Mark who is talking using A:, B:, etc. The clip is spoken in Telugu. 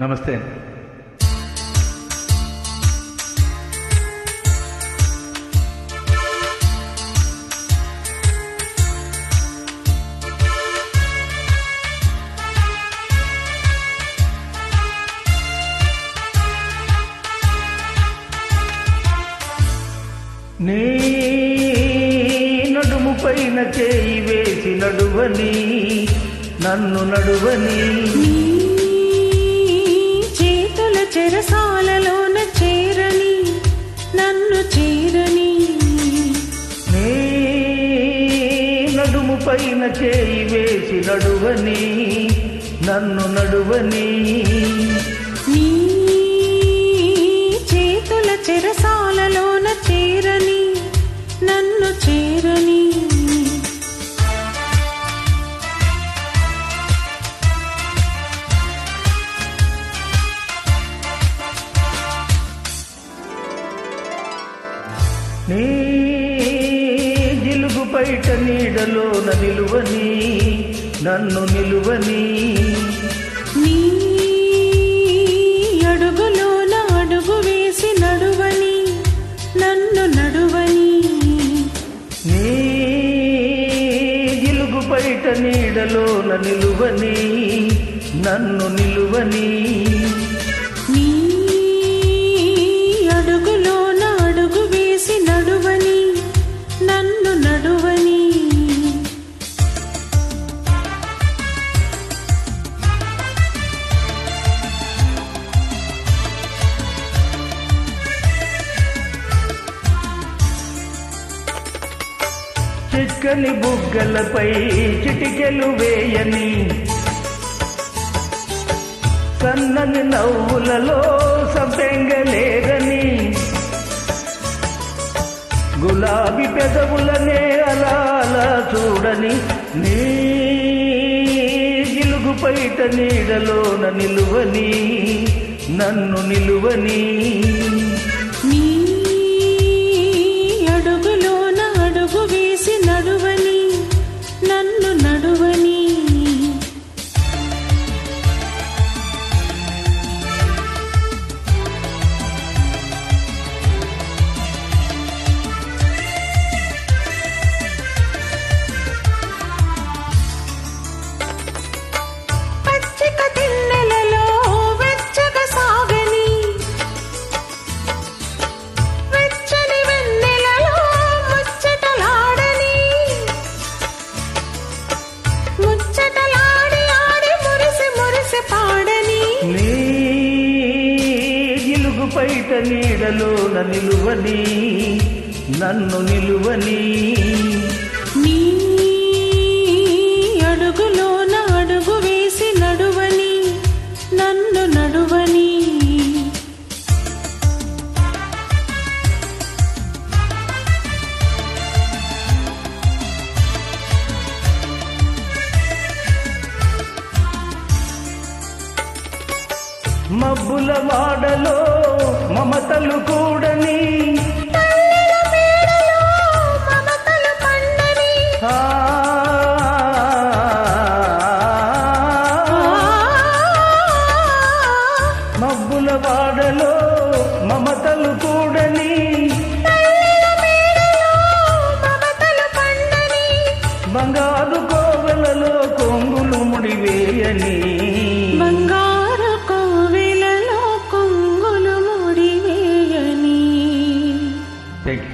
A: నమస్తే. నీ నడుము పైన చేయి వేసి నడువని నన్ను నడువని. పైన చేయి వేసి నడువని నన్ను నడువని.
B: నీ చేతుల చెరసాలలోన చేరని నన్ను చేరని.
A: నీ బయట నీడలోన నిలువని నన్ను నిలువని.
B: నీ అడుగులోన అడుగు వేసి నడువని నన్ను నడువని.
A: నీ జిలుగు బయట నీడలోన నిలువని నన్ను నిలువని. చిక్కని బుగ్గలపై చిటికెలు వేయని సన్నని నవ్వులలో సంపెంగలేదని గులాబీ పెదవులనే అలా అలా చూడని నీ గిలుగు పైట నీడలోన నిలువని నన్ను నిలువని పైట నీడలోన నిలువని నన్ను నిలువని.
B: నీ అడుగులోన అడుగు వేసి నడువని నన్ను నడువని.
A: మబ్బుల వాడలో మమతలు కూడని Thank you.